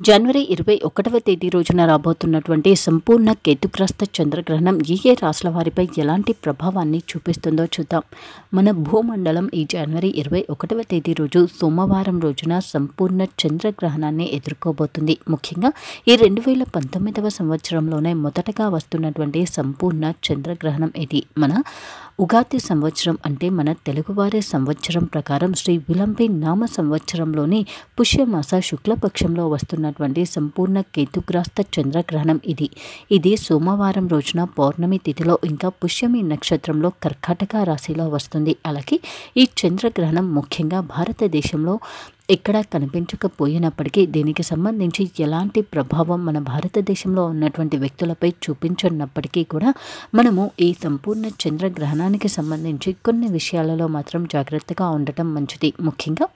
జనవరి ఇరవై ఒకటవ తేదీ రోజున రాబోతున్నటువంటి సంపూర్ణ కేతుగ్రస్త చంద్రగ్రహణం ఏ ఏ రాశుల వారిపై ఎలాంటి ప్రభావాన్ని చూపిస్తుందో చూద్దాం. మన భూమండలం ఈ జనవరి ఇరవై ఒకటవ తేదీ రోజు సోమవారం రోజున సంపూర్ణ చంద్రగ్రహణాన్ని ఎదుర్కోబోతుంది. ముఖ్యంగా ఈ రెండు వేల పంతొమ్మిదవ సంవత్సరంలోనే మొదటగా వస్తున్నటువంటి సంపూర్ణ చంద్రగ్రహణం ఇది. మన ఉగాది సంవత్సరం అంటే మన తెలుగువారి సంవత్సరం ప్రకారం శ్రీ విలంబి నామ సంవత్సరంలోని పుష్యమాస శుక్లపక్షంలో వస్తున్నటువంటి సంపూర్ణ కేతుగ్రాస్త చంద్రగ్రహణం ఇది. ఇది సోమవారం రోజున పౌర్ణమి తిథిలో ఇంకా పుష్యమి నక్షత్రంలో కర్కాటక రాశిలో వస్తుంది. అలాగే ఈ చంద్రగ్రహణం ముఖ్యంగా భారతదేశంలో ఎక్కడా కనిపించకపోయినప్పటికీ దీనికి సంబంధించి ఎలాంటి ప్రభావం మన భారతదేశంలో ఉన్నటువంటి వ్యక్తులపై చూపించున్నప్పటికీ కూడా మనము ఈ సంపూర్ణ చంద్రగ్రహణానికి సంబంధించి కొన్ని విషయాలలో మాత్రం జాగ్రత్తగా ఉండటం మంచిది. ముఖ్యంగా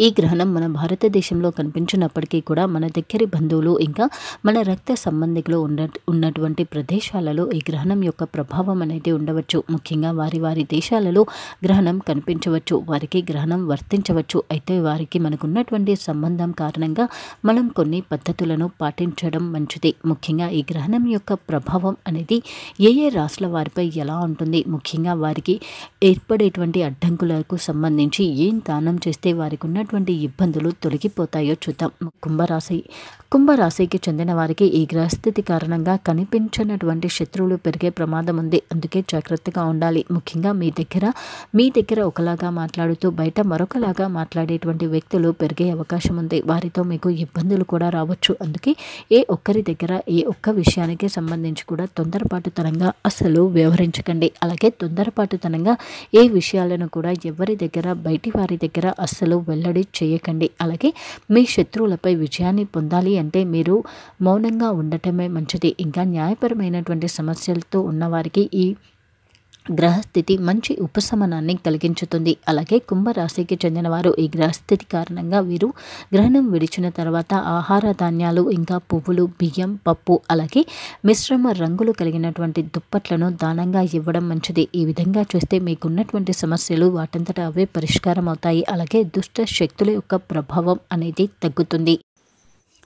ఈ గ్రహణం మన భారతదేశంలో కనిపించినప్పటికీ కూడా మన దగ్గరి బంధువులు ఇంకా మన రక్త సంబంధికులు ఉన్న ఉన్నటువంటి ప్రదేశాలలో ఈ గ్రహణం యొక్క ప్రభావం అనేది ఉండవచ్చు. ముఖ్యంగా వారి వారి దేశాలలో గ్రహణం కనిపించవచ్చు. వారికి గ్రహణం వర్తించవచ్చు. అయితే వారికి మనకున్నటువంటి సంబంధం కారణంగా మనం కొన్ని పద్ధతులను పాటించడం మంచిది. ముఖ్యంగా ఈ గ్రహణం యొక్క ప్రభావం అనేది ఏ ఏ రాశుల వారిపై ఎలా ఉంటుంది? ముఖ్యంగా వారికి ఏర్పడేటువంటి అడ్డంకులకు సంబంధించి ఏం దానం చేస్తే వారికి ఉన్న ఉన్నటువంటి ఇబ్బందులు తొలగిపోతాయో చూద్దాం. కుంభరాశి కుంభరాశికి చెందిన వారికి ఈ గ్రహస్థితి కారణంగా కనిపించినటువంటి శత్రువులు పెరిగే ప్రమాదం ఉంది. అందుకే జాగ్రత్తగా ఉండాలి. ముఖ్యంగా మీ దగ్గర మీ దగ్గర ఒకలాగా మాట్లాడుతూ బయట మరొకలాగా మాట్లాడేటువంటి వ్యక్తులు పెరిగే అవకాశం ఉంది. వారితో మీకు ఇబ్బందులు కూడా రావచ్చు. అందుకే ఏ ఒక్కరి దగ్గర ఏ ఒక్క విషయానికి సంబంధించి కూడా తొందరపాటుతనంగా అసలు వ్యవహరించకండి. అలాగే తొందరపాటుతనంగా ఏ విషయాలను కూడా ఎవరి దగ్గర బయటి వారి దగ్గర అస్సలు వెళ్ళడం వెల్లడి చేయకండి. అలాగే మీ శత్రువులపై విజయాన్ని పొందాలి అంటే మీరు మౌనంగా ఉండటమే మంచిది. ఇంకా న్యాయపరమైనటువంటి సమస్యలతో ఉన్నవారికి ఈ గ్రహస్థితి మంచి ఉపశమనాన్ని కలిగించుతుంది. అలాగే కుంభరాశికి చెందినవారు ఈ గ్రహస్థితి కారణంగా వీరు గ్రహణం విడిచిన తర్వాత ఆహార ధాన్యాలు ఇంకా పువ్వులు బియ్యం పప్పు అలాగే మిశ్రమ రంగులు కలిగినటువంటి దుప్పట్లను దానంగా ఇవ్వడం మంచిది. ఈ విధంగా చేస్తే మీకున్నటువంటి సమస్యలు వాటంతట అవే పరిష్కారం అవుతాయి అలాగే దుష్ట శక్తుల యొక్క ప్రభావం అనేది తగ్గుతుంది.